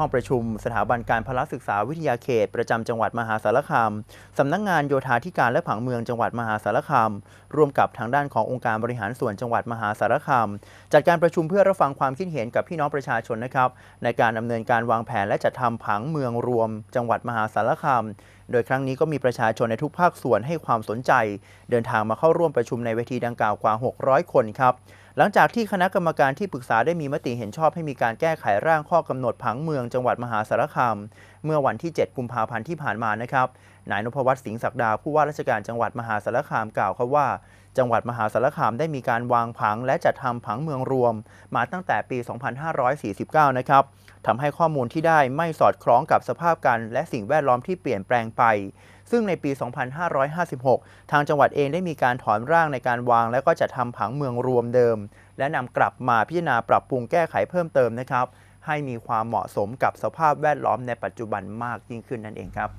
ห้องประชุมสถาบันการพละศึกษาวิทยาเขต ประจำจังหวัดมหาสารคาม สำนักงงานโยธาธิการและผังเมืองจังหวัดมหาสารคาม ร่วมกับทางด้านขององค์การบริหารส่วนจังหวัดมหาสารคาม จัดการประชุมเพื่อรับฟังความคิดเห็นกับพี่น้องประชาชนนะครับ ในการดำเนินการวางแผนและจัดทำผังเมืองรวม จังหวัดมหาสารคาม โดยครั้งนี้ก็มีประชาชนในทุกภาคส่วนให้ความสนใจ เดินทางมาเข้าร่วมประชุมในเวทีดังกล่าวกว่า 600 คนครับ หลังจากที่คณะกรรมการที่ปรึกษาได้มีมติเห็นชอบให้มีการแก้ไขร่างข้อกำหนดผังเมืองจังหวัดมหาสารคามเมื่อวันที่ 7 กุมภาพันธ์ที่ผ่านมานะครับ นายนพวัฒน์สิงห์ศักดาผู้ว่าราชการจังหวัดมหาสารคามกล่าวครับว่า จังหวัดมหาสารคามได้มีการวางผังและจัดทำผังเมืองรวม มาตั้งแต่ปี 2549 นะครับทำให้ข้อมูลที่ได้ไม่สอดคล้องกับสภาพการและสิ่งแวดล้อมที่เปลี่ยนแปลงไป ซึ่งในปี 2556 ทางจังหวัดเองได้มีการถอนร่างในการวาง และก็จัดทำผังเมืองรวมเดิม และนำกลับมาพิจารณาปรับปรุงแก้ไขเพิ่มเติมนะครับ ให้มีความเหมาะสมกับสภาพแวดล้อมในปัจจุบันมากยิ่งขึ้นนั่นเองครับ